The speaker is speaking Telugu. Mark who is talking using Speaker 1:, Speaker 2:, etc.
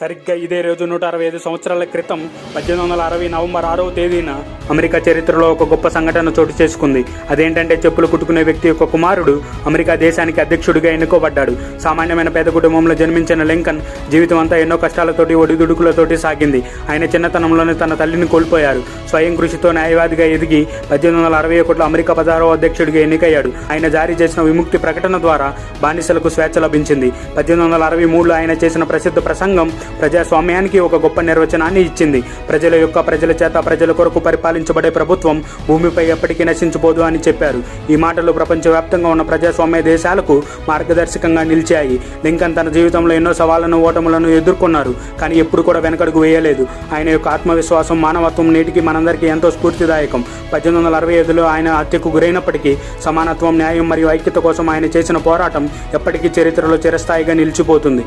Speaker 1: సరిగ్గా ఇదే రోజు నూట అరవై ఐదు సంవత్సరాల క్రితం పద్దెనిమిది వందల అరవై నవంబర్ ఆరవ తేదీన అమెరికా చరిత్రలో ఒక గొప్ప సంఘటన చోటు చేసుకుంది. అదేంటంటే చెప్పులు కుట్టుకునే వ్యక్తి యొక్క కుమారుడు అమెరికా దేశానికి అధ్యక్షుడిగా ఎన్నుకోబడ్డాడు. సామాన్యమైన పేద కుటుంబంలో జన్మించిన లింకన్ జీవితం అంతా ఎన్నో కష్టాలతోటి ఒడిదుడుకులతోటి సాగింది. ఆయన చిన్నతనంలోనే తన తల్లిని కోల్పోయారు. స్వయం కృషితో న్యాయవాదిగా ఎదిగి పద్దెనిమిది వందల అరవై ఒకటిలో అమెరికా పదహారవ అధ్యక్షుడిగా ఎన్నికయ్యాడు. ఆయన జారీ చేసిన విముక్తి ప్రకటన ద్వారా బానిసలకు స్వేచ్ఛ లభించింది. పద్దెనిమిది వందల అరవై మూడులో ఆయన చేసిన ప్రసిద్ధ ప్రసంగం ప్రజాస్వామ్యానికి ఒక గొప్ప నిర్వచనాన్ని ఇచ్చింది. ప్రజల యొక్క ప్రజల చేత ప్రజల కొరకు పరిపాలించబడే ప్రభుత్వం భూమిపై ఎప్పటికీ నశించబోదు అని చెప్పారు. ఈ మాటలు ప్రపంచవ్యాప్తంగా ఉన్న ప్రజాస్వామ్య దేశాలకు మార్గదర్శకంగా నిలిచాయి. లింకన్ తన జీవితంలో ఎన్నో సవాళ్ళను ఓటములను ఎదుర్కొన్నారు కానీ ఎప్పుడు కూడా వెనకడుగు వేయలేదు. ఆయన యొక్క ఆత్మవిశ్వాసం మానవత్వం నేటికి మనందరికీ ఎంతో స్ఫూర్తిదాయకం. పద్దెనిమిది వందల అరవై ఐదులో ఆయన హత్యకు గురైనప్పటికీ సమానత్వం న్యాయం మరియు ఐక్యత కోసం ఆయన చేసిన పోరాటం ఎప్పటికీ చరిత్రలో చిరస్థాయిగా నిలిచిపోతుంది.